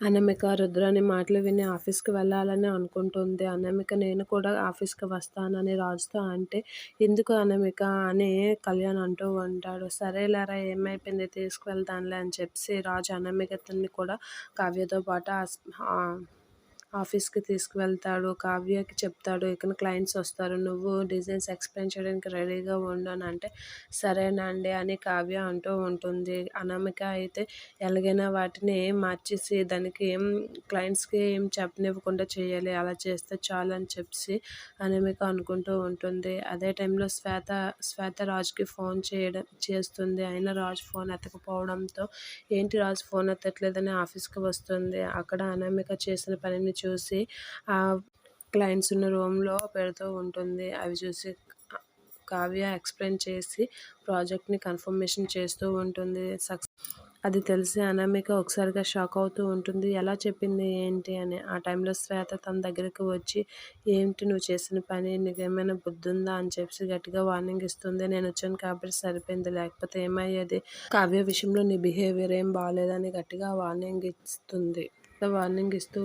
అనామిక రుద్రాని మాటలు విని ఆఫీస్కి వెళ్ళాలని అనుకుంటుంది. అనామిక నేను కూడా ఆఫీస్కి వస్తానని రాజుతో అంటే ఎందుకు అనామిక? అని కళ్యాణ్ అంటూ ఉంటాడు. సరేలేరా ఏమైపోయింది? తీసుకువెళ్తానులే అని చెప్పి రాజు అనామికని కూడా కావ్యతో పాటు ఆఫీస్కి తీసుకువెళ్తాడు కావ్యకి చెప్తాడు ఇక్కడ క్లయింట్స్ వస్తారు నువ్వు డిజైన్స్ ఎక్స్ప్లెయిన్ చేయడానికి రెడీగా ఉండు అని అంటే సరేనండి అని కావ్య అంటూ ఉంటుంది. అనామిక అయితే ఎలాగైనా వాటిని మార్చేసి దానికి ఏం క్లయింట్స్కి ఏం చెప్పనివ్వకుండా చేయాలి అలా చేస్తే చాలు అని చెప్పి అనామిక అనుకుంటూ ఉంటుంది. అదే టైంలో శ్వేత శ్వేత రాజుకి ఫోన్ చేయడం చేస్తుంది. అయినా రాజు ఫోన్ ఎత్తకపోవడంతో ఏంటి రాజు ఫోన్ ఎత్తట్లేదని ఆఫీస్కి వస్తుంది. అక్కడ అనామిక చేసిన పనిని చూసి ఆ క్లయింట్స్ ఉన్న రూమ్లో పెడుతూ ఉంటుంది. అవి చూసి కావ్య ఎక్స్ప్లెయిన్ చేసి ప్రాజెక్ట్ని కన్ఫర్మేషన్ చేస్తూ ఉంటుంది. సక్సెస్ అది తెలిసి అనామిక ఒకసారిగా షాక్ అవుతూ ఉంటుంది. ఎలా చెప్పింది ఏంటి? అని. ఆ టైంలో శ్వేత తన దగ్గరికి వచ్చి ఏంటి నువ్వు చేసిన పని? నీకు ఏమైనా బుద్ధి ఉందా అని చెప్పి గట్టిగా వార్నింగ్ ఇస్తుంది. నేను వచ్చాను కాబట్టి సరిపోయింది. లేకపోతే ఏమయ్యేది? కావ్య విషయంలో నీ బిహేవియర్ ఏం బాగాలేదని గట్టిగా వార్నింగ్ ఇస్తుంది. వార్నింగ్ ఇస్తూ